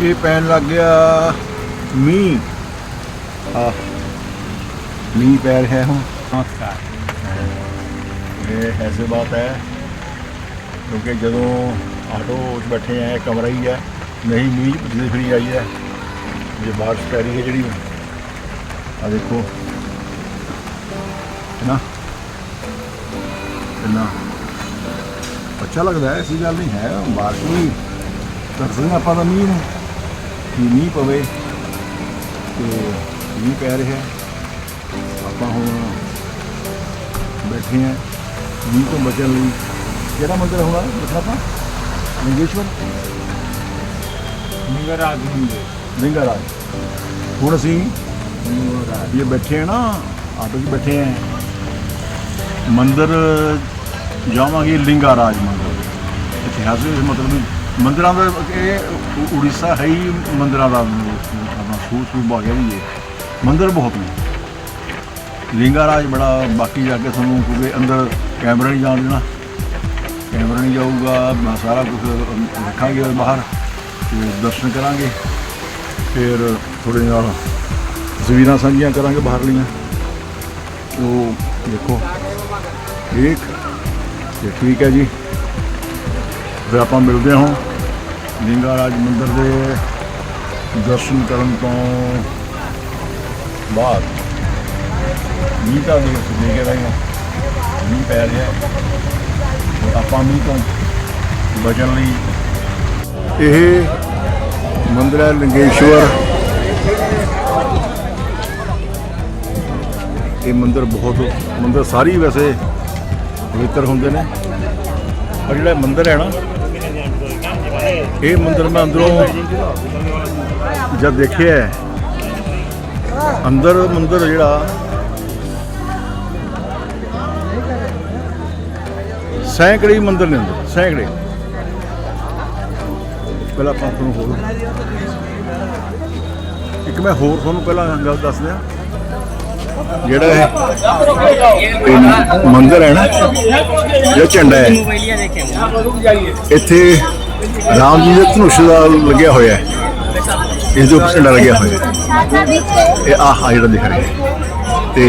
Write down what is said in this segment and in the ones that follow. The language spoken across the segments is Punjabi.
ਇਹ ਪੈਣ ਲੱਗ ਗਿਆ ਮੀਂਹ। ਆ ਮੀਂਹ ਪੈ ਰਿਹਾ ਹੁਣ। ਨਮਸਕਾਰ। ਇਹ ਐਸੇ ਬਾਤ ਹੈ ਕਿਉਂਕਿ ਜਦੋਂ ਆਟੋ 'ਚ ਬੈਠੇ ਆ ਕਮਰਾ ਹੀ ਹੈ ਨਹੀਂ ਮੀਂਹ ਭਿੱਜਦੀ ਫਰੀ ਆਈ ਹੈ। ਜੇ ਬਾਰਿਸ਼ ਪੈ ਰਹੀ ਹੈ ਜਿਹੜੀ। ਆ ਦੇਖੋ। ਨਾ ਨਾ ਅੱਛਾ ਲੱਗਦਾ ਹੈ ਐਸੀ ਗੱਲ ਨਹੀਂ ਹੈ। ਬਾਰਿਸ਼ ਵੀ ਤਰਸਦੇ ਆਪਾਂ ਤਾਂ ਮੀਂਹ ਨੂੰ ਕਿ ਮੀਂਹ ਪਵੇ ਤੇ ਮੀਂਹ ਪੈ ਰਿਹਾ ਆਪਾਂ ਹੁਣ ਬੈਠੇ ਆ ਮੀਂਹ ਤੋਂ ਬਚਣ ਲਈ ਕਿਹੜਾ ਮੰਦਰ ਹੋਣਾ ਦੇਖਾ ਆਪਾਂ ਲਿੰਗੇਸ਼ਵਰ ਲਿੰਗਰਾਜ ਮੰਦਿਰ ਲਿੰਗਰਾਜ ਹੁਣ ਅਸੀਂ ਇਹ ਬੈਠੇ ਆ ਨਾ ਆਟੋ 'ਚ ਬੈਠੇ ਆ ਮੰਦਰ ਜਾਵਾਂਗੇ ਲਿੰਗਾਰਾਜ ਮੰਦਰ ਇਤਿਹਾਸਿਕ ਦੇ ਮਤਲਬ ਮੰਦਰਾਂ ਦਾ ਇਹ ਉੜੀਸਾ ਹੈ ਹੀ ਮੰਦਰਾਂ ਦਾ ਆਪਣਾ ਸੂ ਸੂਬਾ ਕਹਿ ਲਈਏ ਮੰਦਰ ਬਹੁਤ ਨੇ। ਲਿੰਗਾਰਾਜ ਬੜਾ ਬਾਕੀ ਜਾ ਕੇ ਸਾਨੂੰ ਕਿਉਂਕਿ ਅੰਦਰ ਕੈਮਰਾ ਨਹੀਂ ਜਾਣ ਦੇਣਾ। ਕੈਮਰਾ ਨਹੀਂ ਜਾਊਗਾ, ਮੈਂ ਸਾਰਾ ਕੁਝ ਰੱਖਾਂਗੇ ਬਾਹਰ ਤੇ ਦਰਸ਼ਨ ਕਰਾਂਗੇ। ਫਿਰ ਥੋੜੇ ਨਾਲ ਤਸਵੀਰਾਂ ਸਾਂਝੀਆਂ ਕਰਾਂਗੇ ਬਾਹਰਲੀਆਂ ਉਹ ਦੇਖੋ। ਠੀਕ ਤੇ ਠੀਕ ਹੈ ਜੀ। ਫਿਰ ਆਪਾਂ ਮਿਲਦੇ ਹਾਂ ਲਿੰਗਾ ਰਾਜ ਮੰਦਿਰ ਦੇ ਦਰਸ਼ਨ ਕਰਨ ਤੋਂ ਬਾਅਦ ਮੀਂਹ ਤਾਂ ਦੇ ਦੇ ਕੇ ਰਹੇ ਹਾਂ। ਮੀਂਹ ਪੈ ਰਿਹਾ ਹੈ। ਆਪਾਂ ਮੀਂਹ ਤੋਂ ਬਚਣ ਲਈ ਇਹ ਮੰਦਿਰ ਹੈ ਲਿੰਗੇਸ਼ਵਰ। ਇਹ ਮੰਦਿਰ ਬਹੁਤ, ਮੰਦਿਰ ਸਾਰੀ ਵੈਸੇ ਪਵਿੱਤਰ ਹੁੰਦੇ ਨੇ। ਪਰ ਜਿਹੜਾ ਇਹ ਮੰਦਿਰ ਹੈ ਨਾ ਇਹ ਮੰਦਿਰ ਮੈਂ ਅੰਦਰੋਂ ਜਦ ਦੇਖਿਆ ਹੈ, ਅੰਦਰ ਮੰਦਿਰ ਜਿਹੜਾ ਸੈਂਕੜੇ ਹੀ ਮੰਦਿਰ ਨੇ ਅੰਦਰ ਸੈਂਕੜੇ। ਪਹਿਲਾਂ ਆਪਾਂ ਤੁਹਾਨੂੰ ਹੋਰ ਇੱਕ ਮੈਂ ਹੋਰ ਤੁਹਾਨੂੰ ਪਹਿਲਾਂ ਗੱਲ ਦੱਸ ਦਿਆਂ। ਜਿਹੜਾ ਇਹ ਇਹ ਮੰਦਿਰ ਹੈ ਨਾ ਜਿਹੜਾ ਝੰਡਾ ਹੈ ਇੱਥੇ ਰਾਮ ਜੀ ਦੇ ਧਨੁਸ਼ ਦਾ ਲੱਗਿਆ ਹੋਇਆ ਹੈ। ਇਸ ਦੇ ਉੱਪਰ ਝੰਡਾ ਲੱਗਿਆ ਹੋਇਆ ਹੈ। ਇਹ ਆਹ ਜਿਹੜਾ ਦਿਖ ਰਿਹਾ ਹੈ। ਤੇ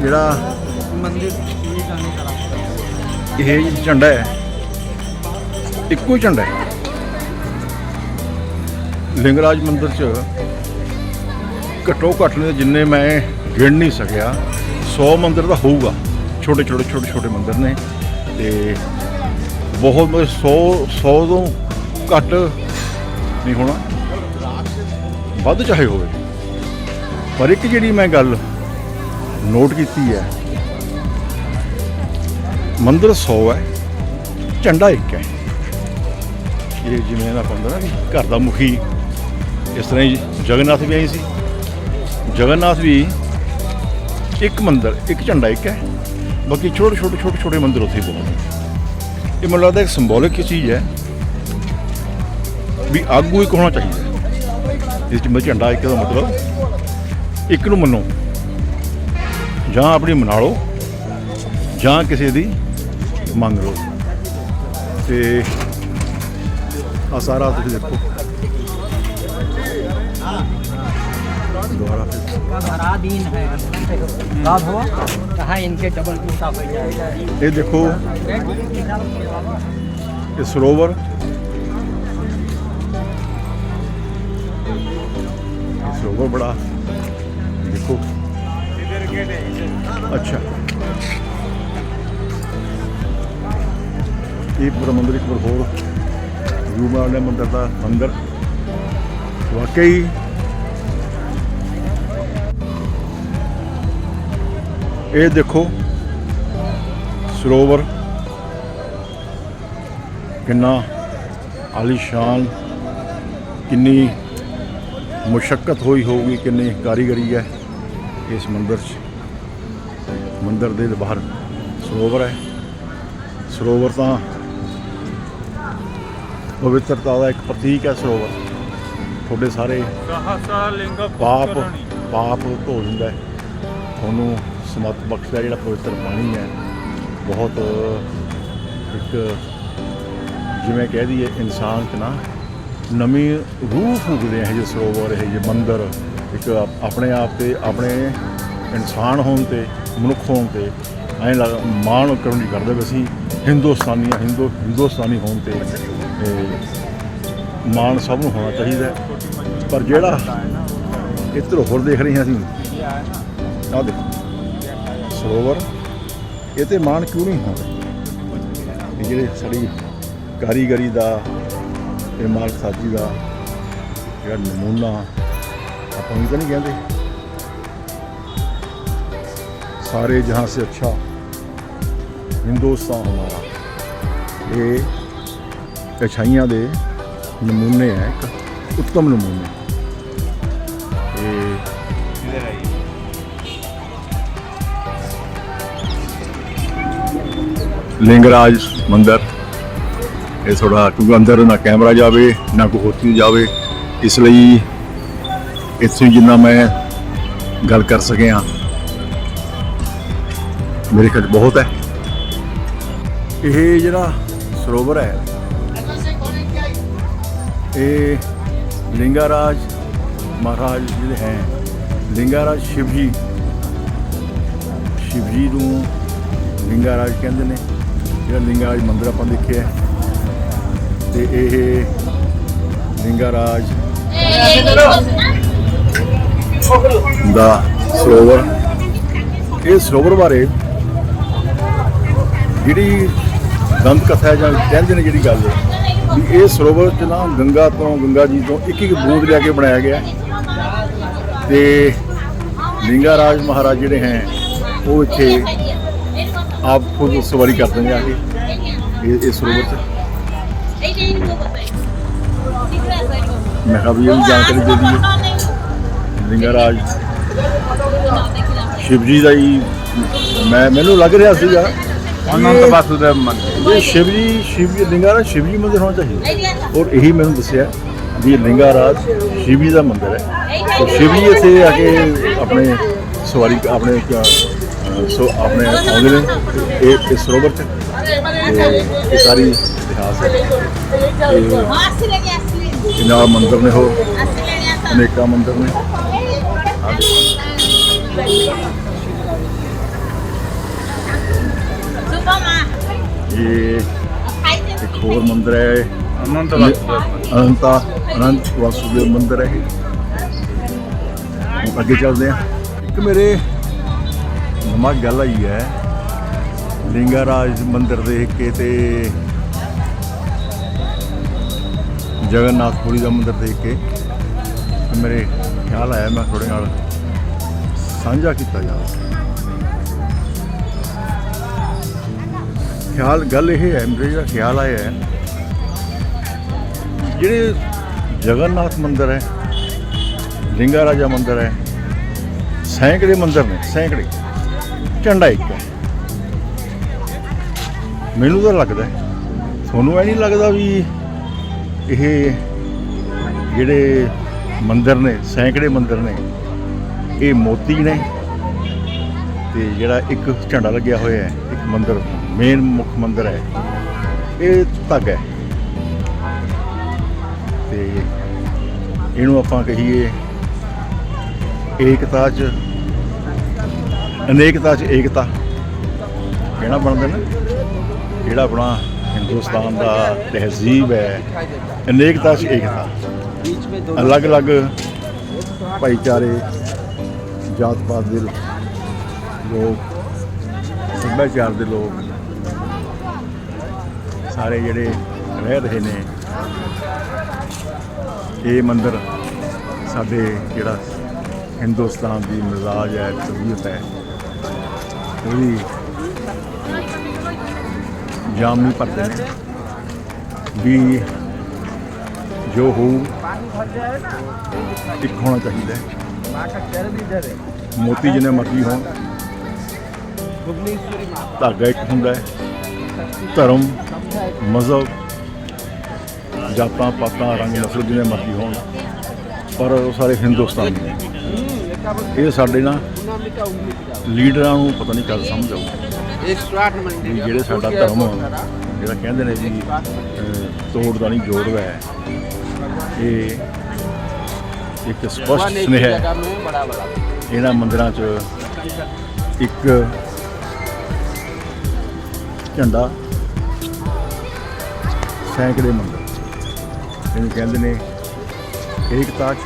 ਜਿਹੜਾ ਇਹ ਝੰਡਾ ਹੈ, ਇੱਕੋ ਹੀ ਝੰਡਾ ਹੈ। ਲਿੰਗਰਾਜ ਮੰਦਿਰ ਚ ਘੱਟੋ ਘੱਟ ਨੇ ਜਿੰਨੇ ਮੈਂ ਗਿਣ ਨਹੀਂ ਸਕਿਆ 100 ਮੰਦਿਰ ਤਾਂ ਹੋਊਗਾ। ਛੋਟੇ ਛੋਟੇ ਛੋਟੇ ਛੋਟੇ ਮੰਦਿਰ ਨੇ। ਤੇ ਬਹੁਤ ਮਤਲਬ 100 100 ਤੋਂ ਘੱਟ ਨਹੀਂ ਹੋਣਾ। ਵੱਧ ਚਾਹੇ ਹੋਵੇ। ਪਰ ਇੱਕ ਜਿਹੜੀ ਮੈਂ ਗੱਲ ਨੋਟ ਕੀਤੀ ਹੈ, ਮੰਦਰ 100 ਹੈ, ਝੰਡਾ ਇੱਕ ਹੈ। ਇਹ ਜਿਵੇਂ ਨਾ ਬੰਦਾ ਨਾ ਵੀ ਘਰ ਦਾ ਮੁਖੀ, ਇਸ ਤਰ੍ਹਾਂ ਹੀ ਜਗਨਨਾਥ ਵੀ ਆਈ ਸੀ। ਜਗਨਨਾਥ ਵੀ ਇੱਕ ਮੰਦਰ, ਇੱਕ ਝੰਡਾ ਇੱਕ ਹੈ। ਬਾਕੀ ਛੋਟੇ ਛੋਟੇ ਛੋਟੇ ਛੋਟੇ ਮੰਦਿਰ ਉੱਥੇ ਬਹੁਤ ਨੇ। ਇਹ ਮੈਨੂੰ ਲੱਗਦਾ ਇੱਕ ਸਿੰਬੋਲਿਕ ਚੀਜ਼ ਹੈ ਵੀ ਆਗੂ ਇੱਕ ਹੋਣਾ ਚਾਹੀਦਾ ਇਸ ਜਿਵੇਂ ਝੰਡਾ ਇੱਕ ਦਾ ਮਤਲਬ ਇੱਕ ਨੂੰ ਮੰਨੋ। ਜਾਂ ਆਪਣੀ ਮਨਾ ਲਓ, ਜਾਂ ਕਿਸੇ ਦੀ ਮੰਗ ਲਓ। ਤੇ ਆ ਸਾਰਾ ਤੁਸੀਂ ਦੇਖੋ। ਦੁਆਰਾ ਫਿਰ। ਸਾਰਾ ਦੀਨ ਹੈ। कब हो कहा इनके डबल टूटा हो जाएगा ਇਹ ਦੇਖੋ ਇਹ ਸਰੋਵਰ ਇਹ ਸਰੋਵਰ ਬੜਾ ਦੇਖੋ ਅੱਛਾ ਇਹ ਪੂਰਾ ਮੰਦਿਰ ਇੱਕ ਵਾਰ ਹੋਰ ਵਿਊ ਮਾਰਨੇ ਮੰਦਿਰ ਦਾ ਮੰਦਿਰ ਵਾਕਈ ਇਹ ਦੇਖੋ ਸਰੋਵਰ ਕਿੰਨਾ ਆਲੀਸ਼ਾਨ ਕਿੰਨੀ ਮੁਸ਼ਕਲ ਹੋਈ ਹੋਊਗੀ ਕਿੰਨੀ ਕਾਰੀਗਰੀ ਹੈ ਇਸ ਮੰਦਰ 'ਚ। ਮੰਦਰ ਦੇ ਬਾਹਰ ਸਰੋਵਰ ਹੈ। ਸਰੋਵਰ ਤਾਂ ਪਵਿੱਤਰਤਾ ਦਾ ਇੱਕ ਪ੍ਰਤੀਕ ਹੈ ਸਰੋਵਰ। ਤੁਹਾਡੇ ਸਾਰੇ ਪਾਪ ਪਾਪ ਧੋ ਦਿੰਦਾ ਤੁਹਾਨੂੰ ਸਮਤ ਬਖਸ਼ਦਾ ਜਿਹੜਾ ਪਵਿੱਤਰ ਪਾਣੀ ਹੈ, ਬਹੁਤ, ਇੱਕ ਜਿਵੇਂ ਕਹਿ ਦਈਏ ਇਨਸਾਨ 'ਚ ਨਾ, ਨਵੀਂ ਰੂਹ ਫੂਕਦੇ ਆ ਇਹ ਜਿਹੇ ਸਰੋਵਰ, ਇਹ ਜਿਹੇ ਮੰਦਰ, ਇੱਕ ਆਪਣੇ ਆਪ ਤੇ, ਆਪਣੇ ਇਨਸਾਨ ਹੋਣ ਤੇ, ਮਨੁੱਖ ਹੋਣ ਤੇ, ਐਂ ਲੱਗ, ਮਾਣ ਕਰਨ ਦੀ ਕਰਦੇ ਵੀ ਅਸੀਂ ਹਿੰਦੁਸਤਾਨੀ ਆ, ਹਿੰਦੂ, ਹਿੰਦੁਸਤਾਨੀ ਹੋਣ ਤੇ ਮਾਣ ਸਭ ਨੂੰ ਹੋਣਾ ਚਾਹੀਦਾ ਪਰ ਜਿਹੜਾ ਇੱਧਰ ਹੋਰ ਦੇਖ ਰਹੇ ਹਾਂ ਅਸੀਂ ਆਹ ਦੇਖੋ। ਸਰੋਵਰ ਇਹ ਤੇ ਮਾਣ ਕਿਉਂ ਨਹੀਂ ਹੋਣਾ ਜਿਹੜੇ ਸਾਡੀ ਕਾਰੀਗਰੀ ਦਾ, ਇਹ ਮਾਲਕ ਸਾਜੀ ਦਾ, ਜਿਹੜਾ ਨਮੂਨਾ, ਆਪਾਂ ਨੂੰ ਤਾਂ ਨਹੀਂ ਕਹਿੰਦੇ। ਸਾਰੇ ਜਹਾਂ ਸੇ ਅੱਛਾ, ਹਿੰਦੁਸਤਾਨ ਹਮਾਰਾ। ਇਹ ਅਛਾਈਆਂ ਦੇ ਨਮੂਨੇ ਹੈ, ਇੱਕ ਉੱਤਮ ਨਮੂਨੇ। ਲਿੰਗਰਾਜ ਮੰਦਿਰ। ਇਹ ਥੋੜਾ ਕਿਉਂਕਿ ਅੰਦਰ ਨਾ ਕੈਮਰਾ ਜਾਵੇ, ਨਾ ਕੋਈ ਹੋਰ ਚੀਜ਼ ਜਾਵੇ। ਇਸ ਲਈ ਇੱਥੇ ਜਿੰਨਾ ਮੈਂ ਗੱਲ ਕਰ ਸਕਿਆ, ਮੇਰੇ ਖਿਆਲ 'ਚ ਬਹੁਤ ਹੈ। ਇਹ ਜਿਹੜਾ ਸਰੋਵਰ ਹੈ, ਇਹ ਲਿੰਗਾਰਾਜ ਮਹਾਰਾਜ ਜਿਹੜੇ ਹੈ, ਲਿੰਗਾਰਾਜ ਸ਼ਿਵ ਜੀ ਸ਼ਿਵ ਜੀ ਨੂੰ ਲਿੰਗਾਰਾਜ ਕਹਿੰਦੇ ਨੇ। ਜਿਹੜਾ ਲਿੰਗਾਰਾਜ ਮੰਦਿਰ ਆਪਾਂ ਦੇਖਿਆ ਹੈ। ਤੇ ਇਹ ਲਿੰਗਾਰਾਜ ਦਾ ਸਰੋਵਰ ਇਹ ਸਰੋਵਰ ਬਾਰੇ ਜਿਹੜੀ ਦੰਦ ਕਥਾ ਜਾਂ ਕਹਿੰਦੇ ਨੇ ਜਿਹੜੀ ਗੱਲ ਵੀ ਇਹ ਸਰੋਵਰ ਚ ਨਾ ਗੰਗਾ ਤੋਂ ਗੰਗਾ ਜੀ ਤੋਂ ਇੱਕ ਇੱਕ ਬੂੰਦ ਲਿਆ ਕੇ ਬਣਾਇਆ ਗਿਆ ਹੈ। ਤੇ ਲਿੰਗਾਰਾਜ ਮਹਾਰਾਜ ਜਿਹੜੇ ਹੈ, ਉਹ ਇੱਥੇ ਆਪ ਖੁਦ ਸਵਾਰੀ ਕਰਦੇ ਨੇ ਆ ਕੇ ਇਹ ਇਹ ਸਰੋਵਰ ਚ ਮੈਂ ਕਿਹਾ ਵੀ ਜਾਣਕਾਰੀ ਦੇ ਦਈਏ। ਲਿੰਗਾਰਾਜ ਸ਼ਿਵ ਜੀ ਦਾ ਹੀ ਮੈਂ ਮੈਨੂੰ ਲੱਗ ਰਿਹਾ ਸੀਗਾ ਅਨੰਤ ਵਾਸੁਦੇਵ ਮੰਦਿਰ ਇਹ ਸ਼ਿਵ ਜੀ ਸ਼ਿਵ ਜੀ ਲਿੰਗਾਰਾਜ ਸ਼ਿਵ ਜੀ ਮੰਦਿਰ ਹੋਣਾ ਚਾਹੀਦਾ। ਔਰ ਇਹੀ ਮੈਨੂੰ ਦੱਸਿਆ ਵੀ ਇਹ ਲਿੰਗਾਰਾਜ ਸ਼ਿਵ ਜੀ ਦਾ ਮੰਦਿਰ ਹੈ। ਔਰ ਸ਼ਿਵ ਜੀ ਇੱਥੇ ਆ ਕੇ ਆਪਣੇ ਸਵਾਰੀ ਆਪਣੇ ਸੋ ਆਪਣੇ ਆਉਂਦੇ ਨੇ ਇਹ ਇਸ ਸਰੋਵਰ ਚ ਤੇ ਇਹ ਸਾਰੀ ਇਤਿਹਾਸ ਹੈ ਇਹ ਨਾਲ ਮੰਦਿਰ ਨੇ ਹੋਰ ਅਨੇਕਾਂ ਮੰਦਿਰ ਨੇ ਇਹ ਇੱਕ ਹੋਰ ਮੰਦਿਰ ਹੈ ਅਨੰਤ ਵਾਸੁਦੇਵ ਅਨੰਤਾ ਅਨੰਤ ਵਾਸੁਦੇਵ ਮੰਦਿਰ ਹੈ ਹੁਣ ਅੱਗੇ ਚੱਲਦੇ ਆ ਇੱਕ ਗੱਲ ਆਈ ਹੈ। ਲਿੰਗਾਰਾਜ ਮੰਦਿਰ ਦੇਖ ਕੇ ਤੇ ਜਗਨਨਾਥਪੁਰੀ ਦਾ ਮੰਦਿਰ ਦੇਖ ਕੇ ਮੇਰੇ ਖਿਆਲ ਆਇਆ ਮੈਂ ਤੁਹਾਡੇ ਨਾਲ ਸਾਂਝਾ ਕੀਤਾ ਜਾਵੇ। ਖਿਆਲ, ਗੱਲ ਇਹ ਹੈ, ਮੇਰੇ ਜਿਹੜਾ ਖਿਆਲ ਆਇਆ ਹੈ, ਜਿਹੜੇ ਜਗਨਨਾਥ ਮੰਦਿਰ ਹੈ ਲਿੰਗਾ ਰਾਜਾ ਮੰਦਿਰ ਹੈ, ਸੈਂਕੜੇ ਮੰਦਿਰ ਨੇ, ਸੈਂਕੜੇ। ਝੰਡਾ ਇੱਕ ਹੈ। ਮੈਨੂੰ ਤਾਂ ਲੱਗਦਾ ਤੁਹਾਨੂੰ ਐ ਨਹੀਂ ਲੱਗਦਾ ਵੀ ਇਹ ਜਿਹੜੇ ਮੰਦਰ ਨੇ, ਸੈਂਕੜੇ ਮੰਦਰ ਨੇ, ਇਹ ਮੋਤੀ ਨੇ ਤੇ ਜਿਹੜਾ ਇੱਕ ਝੰਡਾ ਲੱਗਿਆ ਹੋਇਆ ਹੈ, ਇੱਕ ਮੰਦਰ ਮੇਨ ਮੁੱਖ ਮੰਦਰ ਹੈ। ਇਹ ਧਾਗਾ ਹੈ। ਤੇ ਇਹਨੂੰ ਆਪਾਂ ਕਹੀਏ ਏਕਤਾ ਚ ਅਨੇਕਤਾ 'ਚ ਏਕਤਾ। ਕਿਹੜਾ ਬਣਦਾ ਨਾ? ਜਿਹੜਾ ਆਪਣਾ ਹਿੰਦੁਸਤਾਨ ਦਾ ਤਹਿਜ਼ੀਬ ਹੈ, ਅਨੇਕਤਾ 'ਚ ਏਕਤਾ। ਅਲੱਗ-ਅਲੱਗ ਭਾਈਚਾਰੇ ਜਾਤ ਪਾਤ ਦੇ ਲੋਕ, ਸੱਭਿਆਚਾਰ ਦੇ ਲੋਕ, ਸਾਰੇ ਜਿਹੜੇ ਰਹਿ ਰਹੇ ਨੇ, ਇਹ ਮੰਦਰ ਸਾਡੇ ਜਿਹੜਾ ਹਿੰਦੁਸਤਾਨ ਦੀ ਮਿਜ਼ਾਜ ਹੈ ਤਬੀਅਤ ਹੈ। ਉਹਦੀ ਜਾਮ ਨਹੀਂ ਭਰਦੇ ਨੇ ਵੀ ਜੋ ਹੋਊ, ਇੱਕ ਹੋਣਾ ਚਾਹੀਦਾ ਮੋਤੀ ਜਿੰਨੇ ਮਰਜ਼ੀ ਹੋਣ, ਧਾਗਾ ਇੱਕ ਹੁੰਦਾ ਹੈ। ਧਰਮ, ਮਜ਼ਹਬ ਜਾਤਾਂ ਪਾਤਾਂ ਰੰਗ ਨਸਲ ਜਿੰਨੇ ਮਰਜ਼ੀ ਹੋਣ, ਪਰ ਉਹ ਸਾਰੇ ਹਿੰਦੁਸਤਾਨੀ ਨੇ। ਇਹ ਸਾਡੇ ਨਾਲ ਲੀਡਰਾਂ ਨੂੰ ਪਤਾ ਨਹੀਂ ਕਦ ਸਮਝ ਆਊਗੀ ਵੀ ਜਿਹੜੇ ਸਾਡਾ ਧਰਮ ਜਿਹੜਾ ਕਹਿੰਦੇ ਨੇ ਜੀ ਤੋੜ ਦਾ ਨਹੀਂ ਜੋੜਦਾ ਹੈ। ਇਹ ਇੱਕ ਸਪਸ਼ਟ ਸੁਨੇਹਾ ਹੈ। ਇਹਨਾਂ ਮੰਦਰਾਂ 'ਚ ਇੱਕ ਝੰਡਾ ਸੈਂਕੜੇ ਮੰਦਰ। ਇਹਨੂੰ ਕਹਿੰਦੇ ਨੇ ਏਕਤਾ ਚ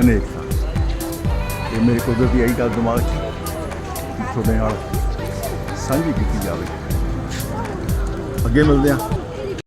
ਅਨੇਕਤਾ। ਇਹ ਮੇਰੇ ਕੁਦਰਤੀ ਆਈ ਗੱਲ ਦਿਮਾਗ 'ਚ ਤੁਹਾਡੇ ਨਾਲ ਸਾਂਝੀ ਕੀਤੀ ਜਾਵੇ। ਅੱਗੇ ਮਿਲਦੇ ਹਾਂ।